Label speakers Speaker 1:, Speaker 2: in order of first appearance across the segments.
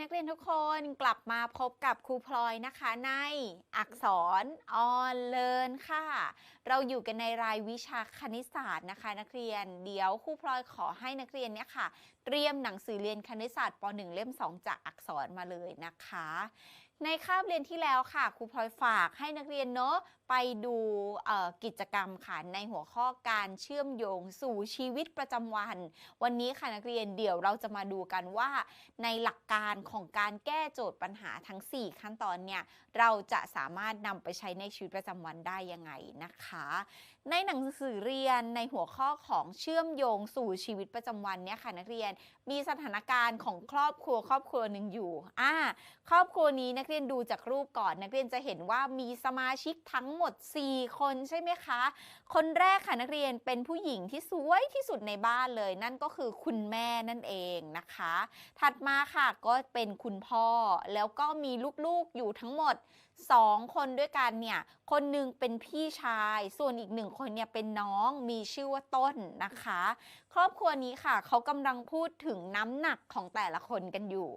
Speaker 1: นักเรียนทุกคนกลับมาพบกับครูพลอยนะคะในอักษรออนเลินค่ะ เราอยู่กันในรายวิชาคณิตศาสตร์นะคะ นักเรียนเดี๋ยวครูพลอยขอให้นักเรียนเนี่ยค่ะ เตรียมหนังสือเรียนคณิตศาสตร์ป .1 เล่ม 2 จากอักษรมาเลยนะคะ ในคาบเรียนที่แล้วค่ะครูพลอยฝากให้นักเรียนเนาะ ไปดูกิจกรรมค่ะในหัวข้อการเชื่อมโยงสู่ชีวิตประจำวัน วันนี้ค่ะนักเรียนเดี๋ยวเราจะมาดูกันว่า ในหลักการของการแก้โจทย์ปัญหาทั้ง 4 ขั้นตอนเนี่ยเราจะสามารถนำไปใช้ในชีวิตประจำวันได้ยังไงนะคะ ในหนังสือเรียนในหัวข้อของเชื่อมโยงสู่ชีวิตประจำวันเนี่ยค่ะนักเรียนมีสถานการณ์ของครอบครัวครอบครัวหนึ่งอยู่อ่าครอบครัวนี้นักเรียนดูจากรูปก่อนนักเรียนจะเห็นว่ามีสมาชิกทั้งหหมด 4 คนใช่ไหมคะ คนแรกค่ะนักเรียนเป็นผู้หญิงที่สวยที่สุดในบ้านเลย นั่นก็คือคุณแม่นั่นเองนะคะ ถัดมาค่ะก็เป็นคุณพ่อแล้วก็มีลูกๆอยู่ทั้งหมด 2คนด้วยกันเนี่ย คนหนึ่งเป็นพี่ชาย ส่วนอีกหนึ่งคนเนี่ยเป็นน้องมีชื่อว่าต้นนะคะ ครอบครัวนี้ค่ะเขากำลังพูดถึงน้ำหนักของแต่ละคนกันอยู่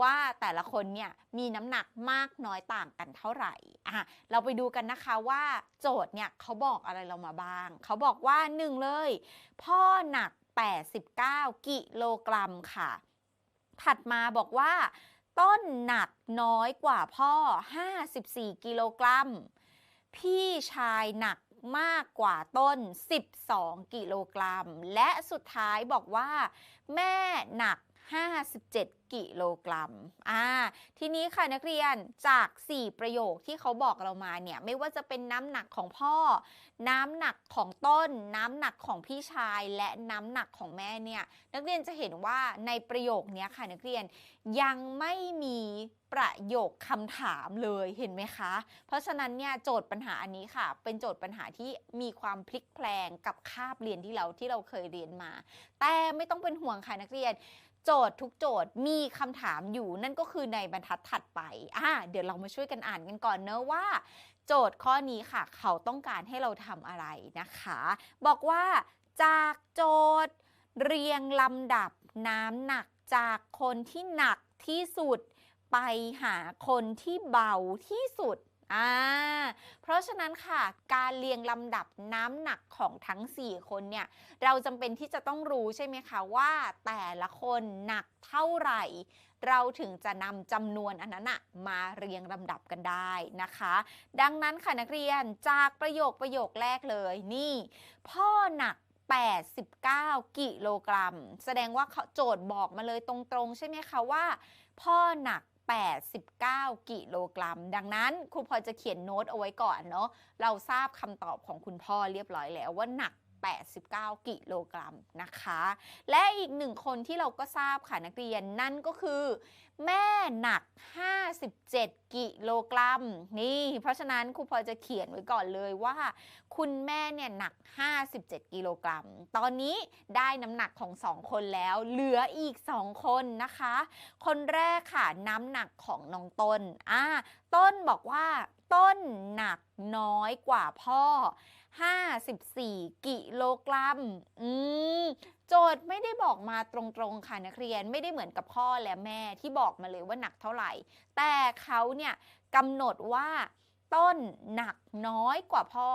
Speaker 1: ว่าแต่ละคนเนี่ยมีน้ำหนักมากน้อยต่างกันเท่าไหร่เราไปดูกันนะคะว่าโจทย์เนี่ยเขาบอกอะไรเรามาบ้าง เขาบอกว่าหนึ่งเลย พ่อหนัก 89 กิโลกรัมค่ะ ถัดมาบอกว่า ต้นหนักน้อยกว่าพ่อ 54 กิโลกรัม พี่ชายหนักมากกว่าต้น 12 กิโลกรัม และสุดท้ายบอกว่า แม่หนัก 57 กิโลกรัมอ่าทีนี้ค่ะนักเรียนจาก 4 ประโยคที่เขาบอกเรามาเนี่ยไม่ว่าจะเป็นน้ำหนักของพ่อ น้ำหนักของต้น น้ำหนักของพี่ชาย และน้ำหนักของแม่เนี่ยนักเรียนจะเห็นว่าในประโยคนี้ค่ะนักเรียนยังไม่มีประโยคคำถามเลยเห็นไหมคะ เพราะฉะนั้นเนี่ยโจทย์ปัญหาอันนี้ค่ะ เป็นโจทย์ปัญหาที่มีความพลิกแพลงกับคาบเรียนที่เราที่เราเคยเรียนมา แต่ไม่ต้องเป็นห่วงค่ะนักเรียน โจทย์ทุกโจทย์มีคำถามอยู่นั่นก็คือในบรรทัดถัดไปอ่าเดี๋ยวเรามาช่วยกันอ่านกันก่อนเนอะว่า โจทย์ข้อนี้ค่ะ เขาต้องการให้เราทำอะไรนะคะ บอกว่าจากโจทย์ เรียงลำดับน้ำหนักจากคนที่หนักที่สุด ไปหาคนที่เบาที่สุด อ่าเพราะฉะนั้นค่ะ การเรียงลำดับน้ำหนักของทั้ง 4 คนเนี่ย เราจำเป็นที่จะต้องรู้ใช่ไหมคะว่าแต่ละคนหนักเท่าไหร่ เราถึงจะนำจำนวนอันนั้นอะมาเรียงลำดับกันได้นะคะ ดังนั้นค่ะนักเรียนจากประโยคประโยคแรกเลยนี่ พ่อหนัก89 กิโลกรัม แสดงว่าเขาโจทย์บอกมาเลยตรงๆ ใช่ไหมคะว่า พ่อหนัก 89 กิโลกรัม ดังนั้นครูพอจะเขียนโน้ตเอาไว้ก่อนเนาะเราทราบคำตอบของคุณพ่อเรียบร้อยแล้วว่าหนัก 89 กิโลกรัมนะคะ และอีกหนึ่งคนที่เราก็ทราบค่ะนักเรียนนั่นก็คือ แม่หนัก 57 กิโลกรัมนี่เพราะฉะนั้นครูพอจะเขียนไว้ก่อนเลยว่า คุณแม่เนี่ยหนัก 57 กิโลกรัม ตอนนี้ได้น้ำหนักของ 2 คนแล้วเหลืออีก 2 คนนะคะ คนแรกค่ะน้ำหนักของน้องต้นอ่าต้นบอกว่าต้นหนักน้อยกว่าพ่อ 54 กิโลกรัม อืม โจทย์ไม่ได้บอกมาตรงๆ ค่ะนักเรียนไม่ได้เหมือนกับพ่อและแม่ที่บอกมาเลยว่าหนักเท่าไหร่ แต่เขาเนี่ยกำหนดว่าต้นหนักน้อยกว่าพ่อ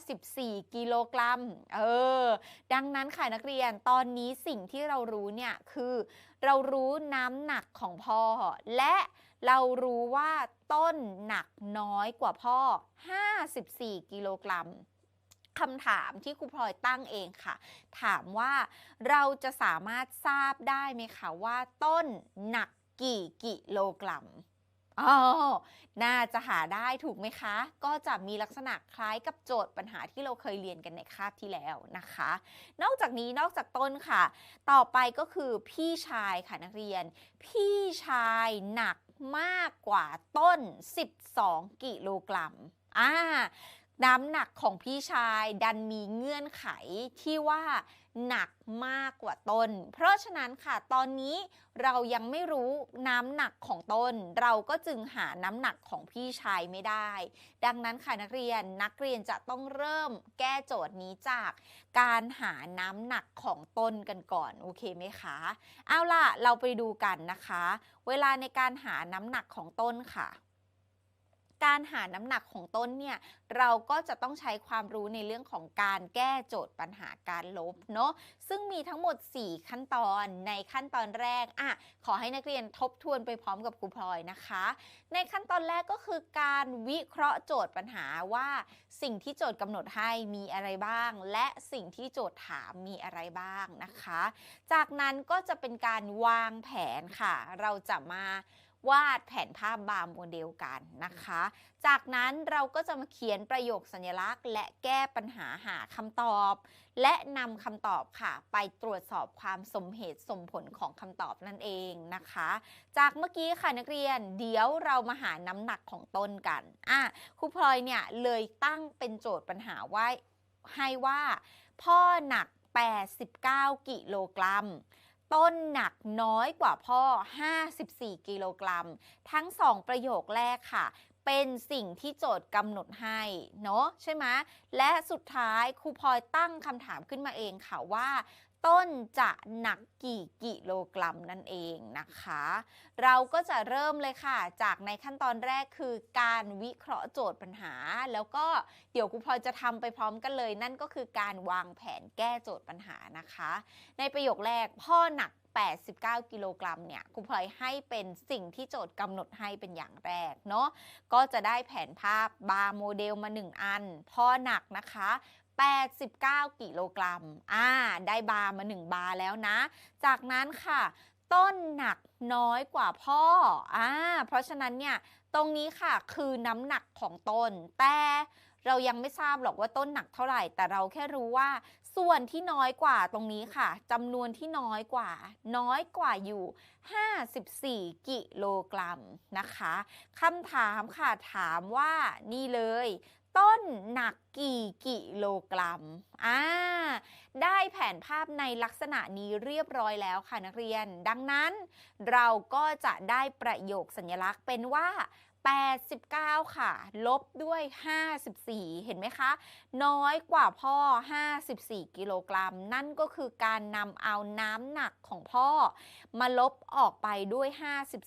Speaker 1: 54 กิโลกรัม เออ ดังนั้นค่ะนักเรียนตอนนี้สิ่งที่เรารู้เนี่ยคือ เรารู้น้ำหนักของพ่อ และเรารู้ว่าต้นหนักน้อยกว่าพ่อ 54 กิโลกรัม คำถามที่ครูพลอยตั้งเองค่ะ ถามว่าเราจะสามารถทราบได้ไหมคะว่าต้นหนักกี่กิโลกรัมอ๋อน่าจะหาได้ถูกไหมคะ ก็จะมีลักษณะคล้ายกับโจทย์ปัญหาที่เราเคยเรียนกันในคาบที่แล้วนะคะ นอกจากนี้นอกจากต้นค่ะ ต่อไปก็คือพี่ชายค่ะนักเรียน พี่ชายหนักมากกว่าต้น 12 กิโลกรัมอ่า น้ำหนักของพี่ชายดันมีเงื่อนไขที่ว่าหนักมากกว่าต้น เพราะฉะนั้นค่ะตอนนี้เรายังไม่รู้น้ำหนักของต้น เราก็จึงหาน้ำหนักของพี่ชายไม่ได้ ดังนั้นค่ะนักเรียนนักเรียนจะต้องเริ่มแก้โจทย์นี้จาก การหาน้ำหนักของต้นกันก่อนโอเคไหมคะเอาล่ะเราไปดูกันนะคะ เวลาในการหาน้ำหนักของต้นค่ะ การหาน้ำหนักของต้นเนี่ยเราก็จะต้องใช้ความรู้ในเรื่องของการแก้โจทย์ปัญหาการลบเนาะซึ่งมีทั้งหมด 4 ขั้นตอนในขั้นตอนแรกอะขอให้นักเรียนทบทวนไปพร้อมกับครูพลอยนะคะ ในขั้นตอนแรกก็คือการวิเคราะห์โจทย์ปัญหาว่าสิ่งที่โจทย์กำหนดให้มีอะไรบ้าง และสิ่งที่โจทย์ถามมีอะไรบ้างนะคะ จากนั้นก็จะเป็นการวางแผนค่ะ เราจะมา วาดแผนภาพบาร์โมเดลกันนะคะ จากนั้นเราก็จะมาเขียนประโยคสัญลักษณ์ และแก้ปัญหาหาคำตอบ และนำคำตอบค่ะ ไปตรวจสอบความสมเหตุสมผลของคำตอบนั่นเองนะคะ จากเมื่อกี้ค่ะนักเรียน เดี๋ยวเรามาหาน้ำหนักของต้นกันอะครูพลอยเนี่ยเลยตั้งเป็นโจทย์ปัญหาไว้ให้ว่า พ่อหนัก 89 กิโลกรัม ต้นหนักน้อยกว่าพ่อ 54 กิโลกรัม ทั้ง2ประโยคแรกค่ะ เป็นสิ่งที่โจทย์กำหนดให้เนาะใช่ไหมและสุดท้ายครูพลอยตั้งคำถามขึ้นมาเองค่ะว่า ต้นจะหนักกี่กิโลกรัมนั่นเองนะคะ เราก็จะเริ่มเลยค่ะ จากในขั้นตอนแรกคือการวิเคราะห์โจทย์ปัญหา แล้วก็เดี๋ยวครูพลอยจะทำไปพร้อมกันเลย นั่นก็คือการวางแผนแก้โจทย์ปัญหานะคะ ในประโยคแรกพ่อหนัก 89 กิโลกรัมเนี่ยครูพลอยให้เป็นสิ่งที่โจทย์กำหนดให้เป็นอย่างแรกเนาะก็จะได้แผนภาพบาร์โมเดลมา 1 อัน พ่อหนักนะคะ 89 กิโลกรัม อ่า ได้บาร์มา 1 บาร์แล้วนะ จากนั้นค่ะ ต้นหนักน้อยกว่าพ่อ อ่า เพราะฉะนั้นเนี่ย ตรงนี้ค่ะคือน้ำหนักของต้น แต่เรายังไม่ทราบหรอกว่าต้นหนักเท่าไหร่ แต่เราแค่รู้ว่า ส่วนที่น้อยกว่าตรงนี้ค่ะจำนวนที่น้อยกว่า น้อยกว่าอยู่ 54 กิโลกรัมนะคะคำถามค่ะถามว่านี่เลย ต้นหนักกี่กิโลกรัม อ่า ได้แผนภาพในลักษณะนี้เรียบร้อยแล้วค่ะนักเรียน ดังนั้นเราก็จะได้ประโยคสัญลักษณ์เป็นว่า 89 ค่ะ ลบด้วย 54 เห็นไหมคะ น้อยกว่าพ่อ 54 กิโลกรัม นั่นก็คือการนำเอาน้ำหนักของพ่อ มาลบออกไปด้วย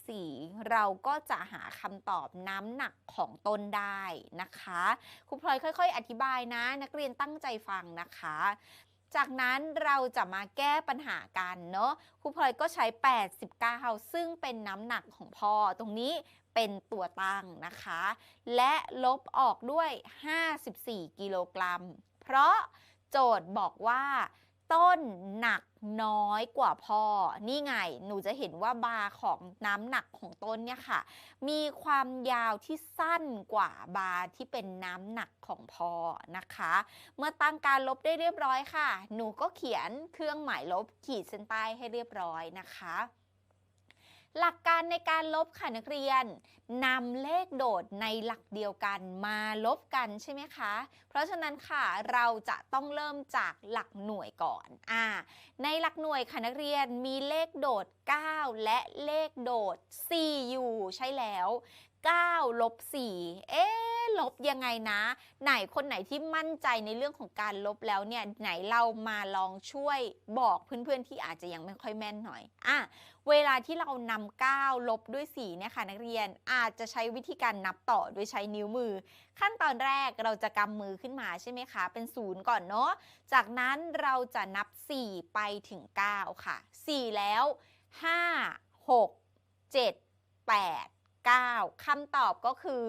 Speaker 1: 54 เราก็จะหาคำตอบน้ำหนักของต้นได้นะคะครูพลอยค่อย ๆ อธิบายนะ นักเรียนตั้งใจฟังนะคะ จากนั้นเราจะมาแก้ปัญหากันเนาะครูพลอยก็ใช้ 89 ซึ่งเป็นน้ำหนักของพ่อตรงนี้ เป็นตัวตั้งนะคะ และลบออกด้วย 54 กิโลกรัม เพราะโจทย์บอกว่า ต้นหนักน้อยกว่าพ่อ นี่ไง หนูจะเห็นว่าบาร์ของน้ำหนักของต้นเนี่ยค่ะ มีความยาวที่สั้นกว่าบาร์ที่เป็นน้ำหนักของพ่อนะคะ เมื่อตั้งการลบได้เรียบร้อยค่ะ หนูก็เขียนเครื่องหมายลบขีดเส้นใต้ให้เรียบร้อยนะคะ หลักการในการลบค่ะนักเรียนนำเลขโดดในหลักเดียวกันมาลบกันใช่ไหมคะ เพราะฉะนั้นค่ะเราจะต้องเริ่มจากหลักหน่วยก่อนอ่าในหลักหน่วยค่ะนักเรียนมีเลขโดด 9 และเลขโดด 4 อยู่ใช่แล้ว 9ลบ4เอ๊ลบยังไงนะ ไหนคนไหนที่มั่นใจในเรื่องของการลบแล้วเนี่ย ไหนเรามาลองช่วยบอกเพื่อนๆที่อาจจะยังไม่ค่อยแม่นหน่อยอะเวลาที่เรานำ9ลบด้วย4เนี่ยค่ะนักเรียนอาจจะใช้วิธีการนับต่อโดยใช้นิ้วมือ ขั้นตอนแรกเราจะกำมือขึ้นมาใช่ไหมคะ เป็นศูนย์ก่อนเนาะจากนั้นเราจะนับ 4 ไปถึง 9 ค่ะ 4 แล้ว 5 6 7 8 9คำตอบก็คือ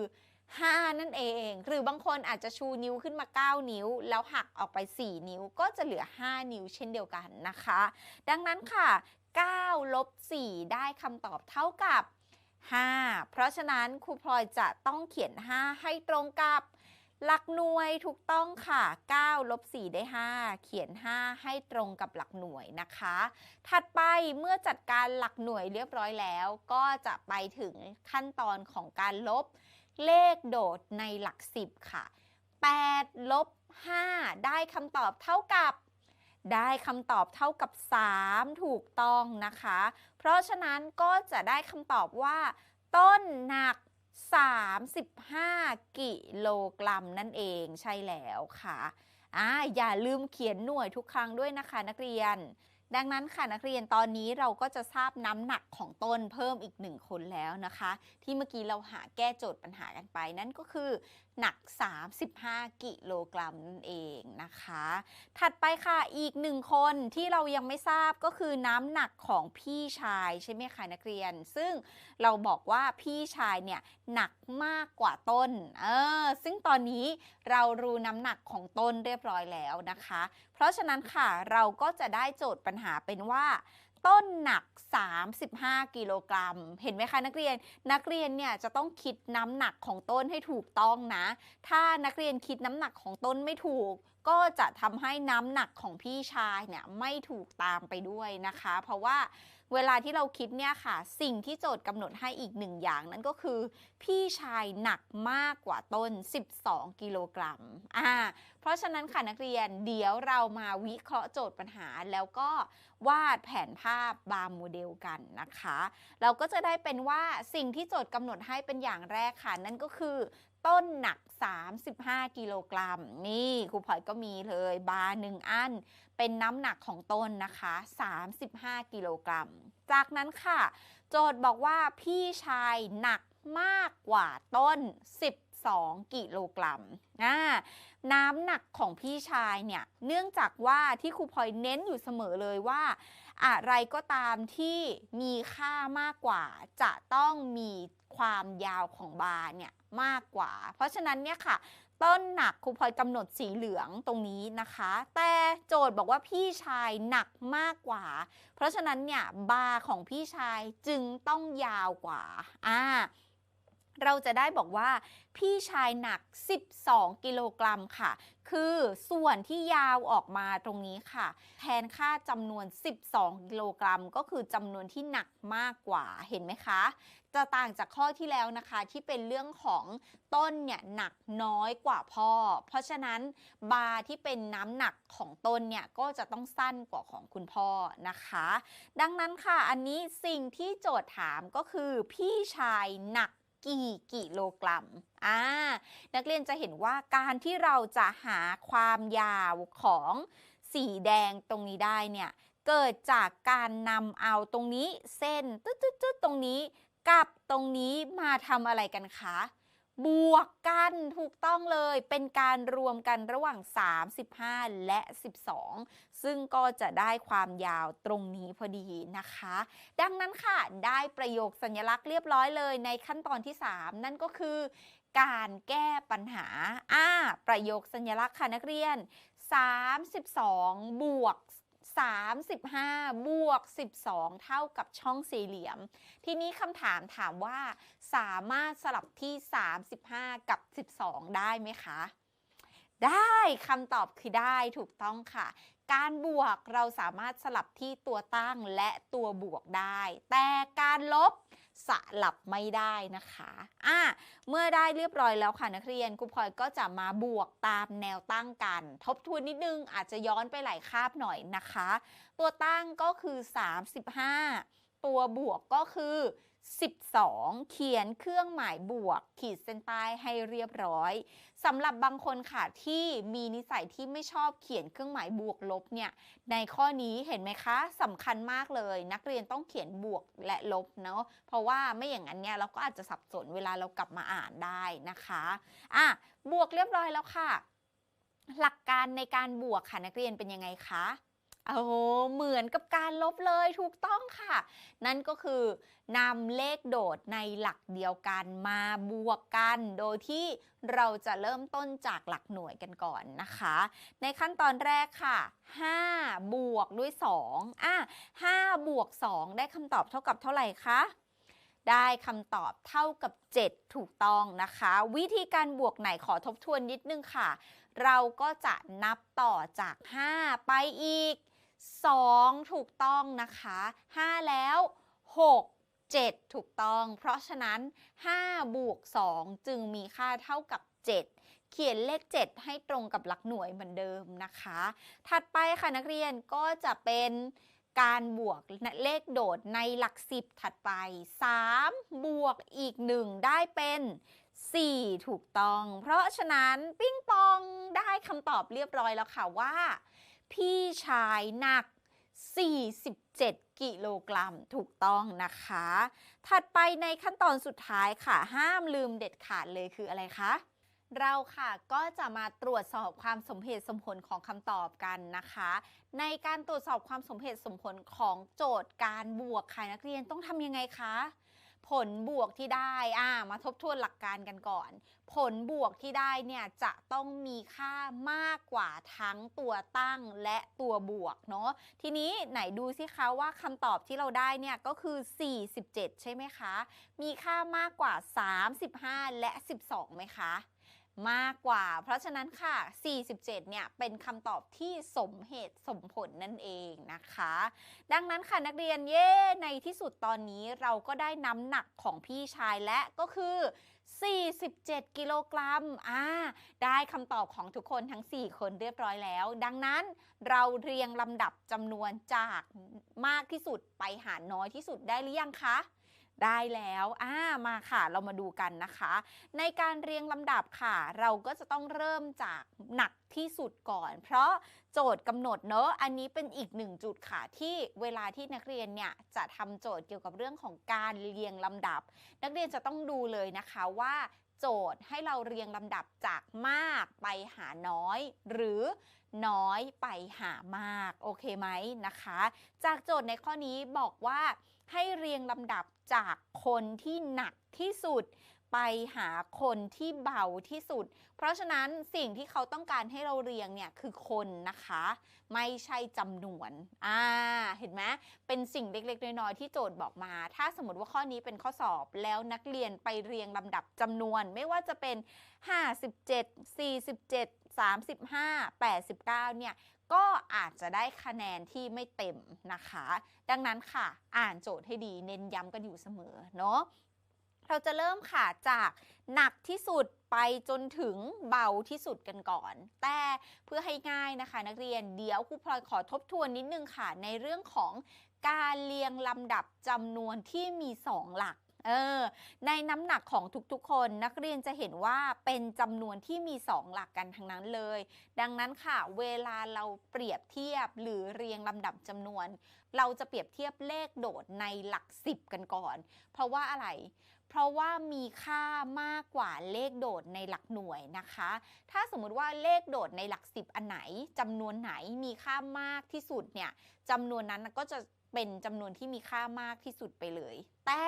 Speaker 1: 5 นั่นเอง หรือบางคนอาจจะชูนิ้วขึ้นมา 9 นิ้ว แล้วหักออกไป 4 นิ้วก็จะเหลือ 5 นิ้วเช่นเดียวกันนะคะ ดังนั้นค่ะ9ลบ4ได้คำตอบเท่ากับ 5 เพราะฉะนั้นครูพลอยจะต้องเขียน 5 ให้ตรงกับ หลักหน่วยถูกต้องค่ะ 9 ลบ 4 ได้ 5 เขียน 5 ให้ตรงกับหลักหน่วยนะคะ ถัดไปเมื่อจัดการหลักหน่วยเรียบร้อยแล้ว ก็จะไปถึงขั้นตอนของการลบเลขโดดในหลัก 10 ค่ะ 8 ลบ 5 ได้คำตอบเท่ากับ ได้คำตอบเท่ากับ 3 ถูกต้องนะคะ เพราะฉะนั้นก็จะได้คำตอบว่า ต้นหนัก 35 กิโลกรัมนั่นเองใช่แล้วค่ะอ่าอย่าลืมเขียนหน่วยทุกครั้งด้วยนะคะนักเรียน ดังนั้นค่ะนักเรียนตอนนี้เราก็จะทราบน้ำหนักของต้นเพิ่มอีกหนึ่งคนแล้วนะคะ ที่เมื่อกี้เราหาแก้โจทย์ปัญหากันไปนั่นก็คือ หนัก 35 กิโลกรัมนั่นเองนะคะ ถัดไปค่ะอีกหนึ่งคนที่เรายังไม่ทราบก็คือน้ำหนักของพี่ชายใช่ไหมคะนักเรียน ซึ่งเราบอกว่าพี่ชายเนี่ยหนักมากกว่าต้นเออซึ่งตอนนี้เรารู้น้ำหนักของต้นเรียบร้อยแล้วนะคะ เพราะฉะนั้นค่ะเราก็จะได้โจทย์ปัญหาเป็นว่า ต้นหนัก 35 กิโลกรัม เห็นไหมคะนักเรียน นักเรียนเนี่ยจะต้องคิดน้ำหนักของต้นให้ถูกต้องนะ ถ้านักเรียนคิดน้ำหนักของต้นไม่ถูก ก็จะทำให้น้ำหนักของพี่ชายเนี่ยไม่ถูกตามไปด้วยนะคะ เพราะว่าเวลาที่เราคิดเนี่ยค่ะ สิ่งที่โจทย์กำหนดให้อีกหนึ่งอย่างนั่นก็คือ พี่ชายหนักมากกว่าต้น 12 กิโลกรัมอ่าเพราะฉะนั้นค่ะนักเรียนเดี๋ยวเรามาวิเคราะห์โจทย์ปัญหา แล้วก็วาดแผนภาพบาร์โมเดลกันนะคะ เราก็จะได้เป็นว่าสิ่งที่โจทย์กำหนดให้เป็นอย่างแรกค่ะ นั่นก็คือ ต้นหนัก 35 กิโลกรัม นี่ครูพลอยก็มีเลยบาร์หนึ่งอัน เป็นน้ำหนักของต้นนะคะ 35 กิโลกรัม จากนั้นค่ะ โจทย์บอกว่าพี่ชายหนักมากกว่าต้น 10 12 กิโลกรัมน้ำหนักของพี่ชายเนี่ย เนื่องจากว่าที่ครูพลอยเน้นอยู่เสมอเลยว่า อะไรก็ตามที่มีค่ามากกว่า จะต้องมีความยาวของบาร์เนี่ยมากกว่า เพราะฉะนั้นเนี่ยค่ะ ต้นหนักครูพลอยกำหนดสีเหลืองตรงนี้นะคะ แต่โจทย์บอกว่าพี่ชายหนักมากกว่า เพราะฉะนั้นเนี่ยบาร์ของพี่ชายจึงต้องยาวกว่าอ่า เราจะได้บอกว่า พี่ชายหนัก 12 กิโลกรัมค่ะ คือส่วนที่ยาวออกมาตรงนี้ค่ะ แทนค่าจำนวน 12 กิโลกรัม ก็คือจำนวนที่หนักมากกว่าเห็นไหมคะ จะต่างจากข้อที่แล้วนะคะ ที่เป็นเรื่องของต้นเนี่ยหนักน้อยกว่าพ่อ เพราะฉะนั้นบาร์ที่เป็นน้ำหนักของต้นเนี่ยก็จะต้องสั้นกว่าของคุณพ่อนะคะ ดังนั้นค่ะอันนี้สิ่งที่โจทย์ถามก็คือพี่ชายหนัก กี่กิโลกรัมอ่านักเรียนจะเห็นว่าการที่เราจะหาความยาวของสีแดงตรงนี้ได้เนี่ย เกิดจากการนำเอาตรงนี้เส้นตึ๊ดๆๆตรงนี้กับตรงนี้มาทำอะไรกันคะ บวกกันถูกต้องเลยเป็นการรวมกันระหว่าง 35 และ 12 ซึ่งก็จะได้ความยาวตรงนี้พอดีนะคะ ดังนั้นค่ะได้ประโยคสัญลักษณ์เรียบร้อยเลยในขั้นตอนที่ 3 นั่นก็คือ การแก้ปัญหาอ่าประโยคสัญลักษณ์ค่ะนักเรียน 32 บวก35 บวก 12 เท่ากับช่องสี่เหลี่ยม ทีนี้คำถามถามว่าสามารถสลับที่ 35 กับ 12 ได้ไหมคะ ได้คำตอบคือได้ถูกต้องค่ะ การบวกเราสามารถสลับที่ตัวตั้งและตัวบวกได้ แต่การลบสลับไม่ได้นะคะอะเมื่อได้เรียบร้อยแล้วค่ะนักเรียนครูพลอยก็จะมาบวกตามแนวตั้งกัน ทบทวนนิดนึงอาจจะย้อนไปหลายคาบหน่อยนะคะ ตัวตั้งก็คือ 35 ตัวบวกก็คือ 12 เขียนเครื่องหมายบวก ขีดเส้นใต้ให้เรียบร้อยสำหรับบางคนค่ะที่มีนิสัยที่ไม่ชอบเขียนเครื่องหมายบวกลบเนี่ยในข้อนี้เห็นไหมคะสำคัญมากเลย นักเรียนต้องเขียนบวกและลบเนาะเพราะว่าไม่อย่างนั้นเนี่ยเราก็อาจจะสับสนเวลาเรากลับมาอ่านได้นะคะอะบวกเรียบร้อยแล้วค่ะ หลักการในการบวกค่ะนักเรียนเป็นยังไงคะ โอ้โหเหมือนกับการลบเลยถูกต้องค่ะ นั่นก็คือนำเลขโดดในหลักเดียวกันมาบวกกัน โดยที่เราจะเริ่มต้นจากหลักหน่วยกันก่อนนะคะ ในขั้นตอนแรกค่ะ 5 บวกด้วย 2อะ5บวก 2 ได้คำตอบเท่ากับเท่าไหร่คะได้คำตอบเท่ากับ 7 ถูกต้องนะคะ วิธีการบวกไหนขอทบทวนนิดนึงค่ะ เราก็จะนับต่อจาก 5 ไปอีก 2 ถูกต้องนะคะ 5 แล้ว 6 7 ถูกต้อง เพราะฉะนั้น 5 บวก 2 จึงมีค่าเท่ากับ 7 เขียนเลข 7 ให้ตรงกับหลักหน่วยเหมือนเดิมนะคะ ถัดไปค่ะนักเรียนก็จะเป็นการบวกเลขโดดในหลัก 10 ถัดไป 3 บวกอีก 1 ได้เป็น 4 ถูกต้อง เพราะฉะนั้น ปิ้งปองได้คำตอบเรียบร้อยแล้วค่ะว่า พี่ชายหนัก 47 กิโลกรัมถูกต้องนะคะ ถัดไปในขั้นตอนสุดท้ายค่ะ ห้ามลืมเด็ดขาดเลยคืออะไรคะเราค่ะก็จะมาตรวจสอบความสมเหตุสมผลของคำตอบกันนะคะ ในการตรวจสอบความสมเหตุสมผลของโจทย์การบวกค่ะนักเรียนต้องทำยังไงคะ ผลบวกที่ได้อ่ามาทบทวนหลักการกันก่อน ผลบวกที่ได้เนี่ยจะต้องมีค่ามากกว่าทั้งตัวตั้งและตัวบวกเนาะทีนี้ไหนดูสิคะว่าคำตอบที่เราได้เนี่ยก็คือ 47 ใช่ไหมคะ มีค่ามากกว่า 35 และ 12ไหมคะ มากกว่า เพราะฉะนั้นค่ะ 47 เนี่ย เป็นคำตอบที่สมเหตุสมผลนั่นเองนะคะ ดังนั้นค่ะนักเรียนเย่ในที่สุดตอนนี้เราก็ได้น้ำหนักของพี่ชายและก็คือ 47 กิโลกรัม อ่า ได้คำตอบของทุกคนทั้ง 4 คนเรียบร้อยแล้ว ดังนั้นเราเรียงลำดับจำนวนจากมากที่สุดไปหารน้อยที่สุดได้หรือยังคะ ได้แล้วอ่ามาค่ะ เรามาดูกันนะคะ ในการเรียงลำดับค่ะ เราก็จะต้องเริ่มจากหนักที่สุดก่อน เพราะโจทย์กำหนดเนอะ อันนี้เป็นอีกหนึ่งจุดค่ะ ที่เวลาที่นักเรียนเนี่ยจะทำโจทย์เกี่ยวกับเรื่องของการเรียงลำดับ นักเรียนจะต้องดูเลยนะคะว่าโจทย์ให้เราเรียงลำดับจากมากไปหาน้อย หรือน้อยไปหามาก โอเคไหมนะคะ จากโจทย์ในข้อนี้บอกว่าให้เรียงลำดับ จากคนที่หนักที่สุด ไปหาคนที่เบาที่สุด เพราะฉะนั้นสิ่งที่เขาต้องการให้เราเรียงเนี่ยคือคนนะคะ ไม่ใช่จำนวนอ่าเห็นไหมเป็นสิ่งเล็กๆน้อยๆที่โจทย์บอกมา ถ้าสมมติว่าข้อนี้เป็นข้อสอบแล้วนักเรียนไปเรียงลำดับจำนวน ไม่ว่าจะเป็น 57 47 35 89เนี่ย ก็อาจจะได้คะแนนที่ไม่เต็มนะคะ ดังนั้นค่ะ อ่านโจทย์ให้ดีเน้นย้ำกันอยู่เสมอเนาะเราจะเริ่มค่ะจากหนักที่สุดไปจนถึงเบาที่สุดกันก่อน แต่เพื่อให้ง่ายนะคะ นักเรียนเดี๋ยวครูพลอยขอทบทวนนิดนึงค่ะ ในเรื่องของการเรียงลำดับจำนวนที่มี 2 หลัก เออ ในน้ำหนักของทุกๆ คนนักเรียนจะเห็นว่าเป็นจำนวนที่มี 2 หลักกันทั้งนั้นเลย ดังนั้นค่ะ เวลาเราเปรียบเทียบหรือเรียงลำดับจำนวน เราจะเปรียบเทียบเลขโดดในหลัก 10 กันก่อน เพราะว่าอะไรเพราะว่ามีค่ามากกว่าเลขโดดในหลักหน่วยนะคะ ถ้าสมมุติว่าเลขโดดในหลัก 10 อันไหนจำนวนไหนมีค่ามากที่สุดเนี่ยจำนวนนั้นก็จะ เป็นจำนวนที่มีค่ามากที่สุดไปเลย แต่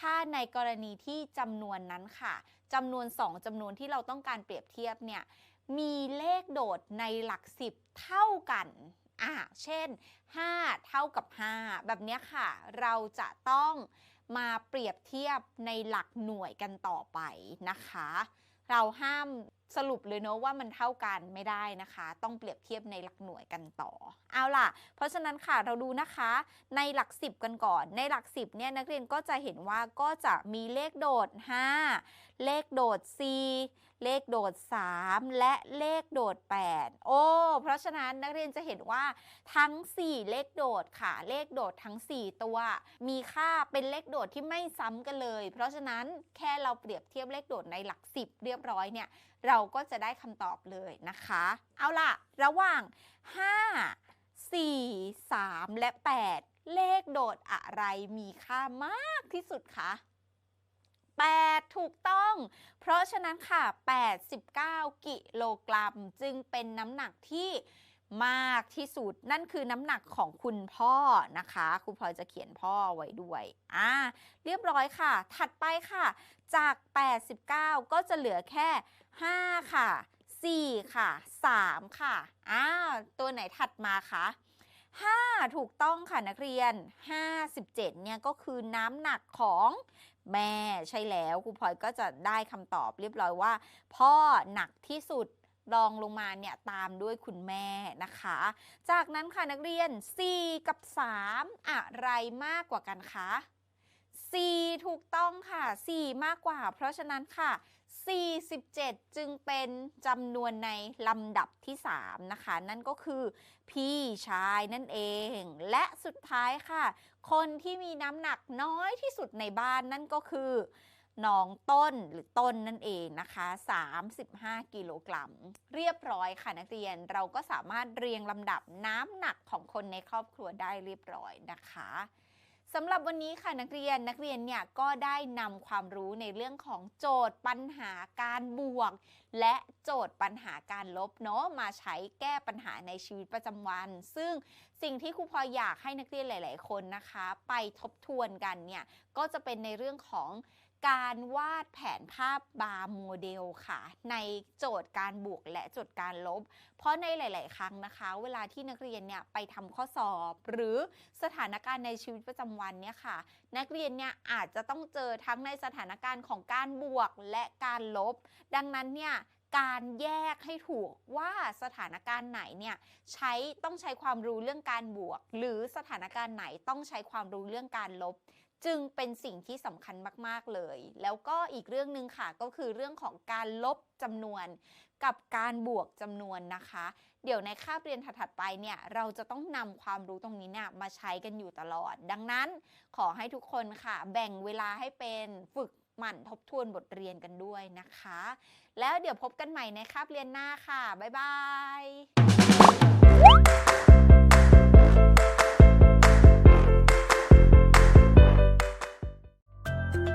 Speaker 1: ถ้าในกรณีที่จำนวนนั้นค่ะจำนวน 2จำนวนที่เราต้องการเปรียบเทียบเนี่ยมีเลขโดดในหลัก 10 เท่ากันอ่าเช่น 5 เท่ากับ 5 แบบนี้ค่ะ เราจะต้องมาเปรียบเทียบในหลักหน่วยกันต่อไปนะคะ เราห้าม สรุปเลยเนาะว่ามันเท่ากันไม่ได้นะคะ ต้องเปรียบเทียบในหลักหน่วยกันต่อ เอาล่ะ เพราะฉะนั้นค่ะเราดูนะคะในหลัก 10 กันก่อน ในหลัก 10เนี่ยนักเรียนก็จะเห็นว่าก็จะมีเลขโดด 5 เลขโดด 4 เลขโดด 3 และเลขโดด 8 โอ้ เพราะฉะนั้นนักเรียนจะเห็นว่าทั้ง 4 เลขโดดค่ะ เลขโดดทั้ง 4 ตัว มีค่าเป็นเลขโดดที่ไม่ซ้ำกันเลย เพราะฉะนั้นแค่เราเปรียบเทียบเลขโดดในหลัก 10 เรียบร้อยเนี่ย เราก็จะได้คำตอบเลยนะคะ เอาล่ะ ระหว่าง 5 4 3 และ 8 เลขโดดอะไรมีค่ามากที่สุดคะ 8 ถูกต้อง เพราะฉะนั้นค่ะ 89 กิโลกรัม จึงเป็นน้ำหนักที่มากที่สุดนั่นคือน้ำหนักของคุณพ่อนะคะครูพลอยจะเขียนพ่อไว้ด้วยอ่าเรียบร้อยค่ะ ถัดไปค่ะ จาก 89 ก็จะเหลือแค่ 5 ค่ะ 4 ค่ะ 3 ค่ะอ้าวตัวไหนถัดมาคะ5 ถูกต้องค่ะนักเรียน 57 เนี่ยก็คือน้ำหนักของแม่ใช่แล้วครูพลอยก็จะได้คำตอบเรียบร้อยว่า พ่อหนักที่สุดรองลงมาเนี่ยตามด้วยคุณแม่นะคะ จากนั้นค่ะนักเรียน 4 กับ 3 อะไรมากกว่ากันคะ 4 ถูกต้องค่ะ 4 มากกว่า เพราะฉะนั้นค่ะ 47 จึงเป็นจำนวนในลำดับที่ 3 นะคะ นั่นก็คือพี่ชายนั่นเอง และสุดท้ายค่ะ คนที่มีน้ำหนักน้อยที่สุดในบ้านนั่นก็คือน้องต้นหรือต้นนั่นเองนะคะ 35 กิโลกรัม เรียบร้อยค่ะนักเรียนเราก็สามารถเรียงลำดับน้ำหนักของคนในครอบครัวได้เรียบร้อยนะคะ สำหรับวันนี้ค่ะนักเรียนนักเรียนเนี่ยก็ได้นำความรู้ในเรื่องของโจทย์ปัญหาการบวก และโจทย์ปัญหาการลบเนาะมาใช้แก้ปัญหาในชีวิตประจำวัน ซึ่งสิ่งที่ครูพออยากให้นักเรียนหลาย ๆ คนนะคะ ไปทบทวนกันเนี่ยก็จะเป็นในเรื่องของ การวาดแผนภาพบาร์โมเดลค่ะ ในโจทย์การบวกและโจทย์การลบ เพราะในหลาย ๆ ครั้งนะคะ เวลาที่นักเรียนเนี่ยไปทำข้อสอบ หรือสถานการณ์ในชีวิตประจำวันเนี่ยค่ะ นักเรียนเนี่ยอาจจะต้องเจอทั้งในสถานการณ์ของการบวกและการลบ ดังนั้นเนี่ยการแยกให้ถูกว่าสถานการณ์ไหนเนี่ยใช้ต้องใช้ความรู้เรื่องการบวก หรือสถานการณ์ไหนต้องใช้ความรู้เรื่องการลบ จึงเป็นสิ่งที่สำคัญมาก ๆ เลย แล้วก็อีกเรื่องหนึ่งค่ะก็คือเรื่องของการลบจำนวนกับการบวกจำนวนนะคะ เดี๋ยวในคาบเรียนถัดๆไปเนี่ยเราจะต้องนำความรู้ตรงนี้เนี่ยมาใช้กันอยู่ตลอด ดังนั้นขอให้ทุกคนค่ะ แบ่งเวลาให้เป็นฝึกหมั่นทบทวนบทเรียนกันด้วยนะคะ แล้วเดี๋ยวพบกันใหม่ในคาบเรียนหน้าค่ะ บ๊ายบาย